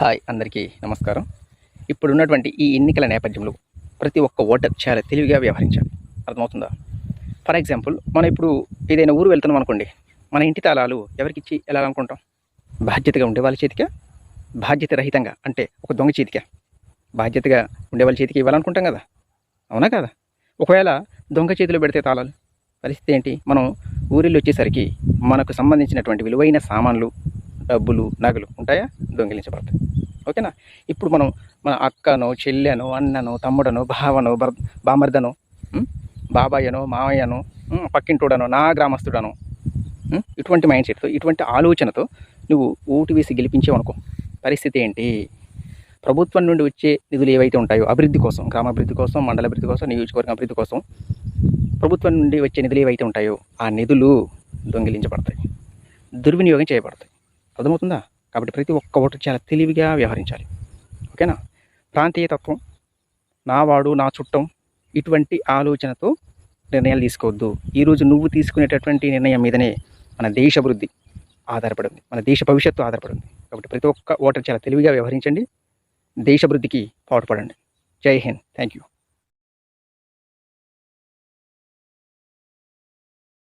Hi అందరికీ నమస్కారం. ఇప్పుడు ఉన్నటువంటి ఈ ఎన్నికల నేపథ్యంలో ప్రతి ఒక్క ఓటర్ చాలా తెలివిగా వ్యవహరించాలి. అర్థమవుతుందా? ఫర్ ఎగ్జాంపుల్ మనం ఇప్పుడు ఏదైనా ఊరు వెళ్తున్నాం అనుకోండి మన ఇంటి తాళాలు ఎవరికిచ్చి వెళ్ళాలనుకుంటాం? బాధ్యతగా ఉండే వాళ్ళ చేతికా? బాధ్యత రహితంగా అంటే ఒక దొంగ చేతికా? బాధ్యతగా ఉండే వాళ్ళ చేతికి ఇవ్వాలనుకుంటాం కదా? అవునా కదా? ఒకవేళ దొంగ చేతిలో పెడితే తాళాలు పరిస్థితి ఏంటి? మనం ఊరిలో వచ్చేసరికి మనకు సంబంధించినటువంటి విలువైన సామాన్లు డబ్బులు నగలు ఉంటాయా? దొంగిలించబడతాయి. ఓకేనా? ఇప్పుడు మనం మన అక్కను చెల్లెను అన్నను తమ్ముడను భావను భర్ బామర్దను బాబాయ్యను మావయ్యను ఉం, పక్కింటోడను నా గ్రామస్తుడను ఇటువంటి మైండ్ సెట్తో ఇటువంటి ఆలోచనతో నువ్వు ఓటు వేసి గెలిపించేవనుకో పరిస్థితి ఏంటి? ప్రభుత్వం నుండి వచ్చే నిధులు ఏవైతే ఉంటాయో అభివృద్ధి కోసం గ్రామాభివృద్ధి కోసం మండల అభివృద్ధి కోసం నియోజకవర్గం అభివృద్ధి కోసం ప్రభుత్వం నుండి వచ్చే నిధులు ఏవైతే ఉంటాయో ఆ నిధులు దొంగిలించబడతాయి. దుర్వినియోగం చేయబడతాయి. అర్థమవుతుందా? కాబట్టి ప్రతి ఒక్క ఓటు చాలా తెలివిగా వ్యవహరించాలి. ఓకేనా? ప్రాంతీయ తత్వం నా వాడు నా చుట్టం ఇటువంటి ఆలోచనతో నిర్ణయాలు తీసుకోవద్దు. ఈరోజు నువ్వు తీసుకునేటటువంటి నిర్ణయం మీదనే మన దేశ అభివృద్ధి ఆధారపడింది. మన దేశ భవిష్యత్తు ఆధారపడింది. కాబట్టి ప్రతి ఒక్క ఓటర్ చాలా తెలివిగా వ్యవహరించండి. దేశ అభివృద్ధికి పాటుపడండి. జై హింద్. Thank you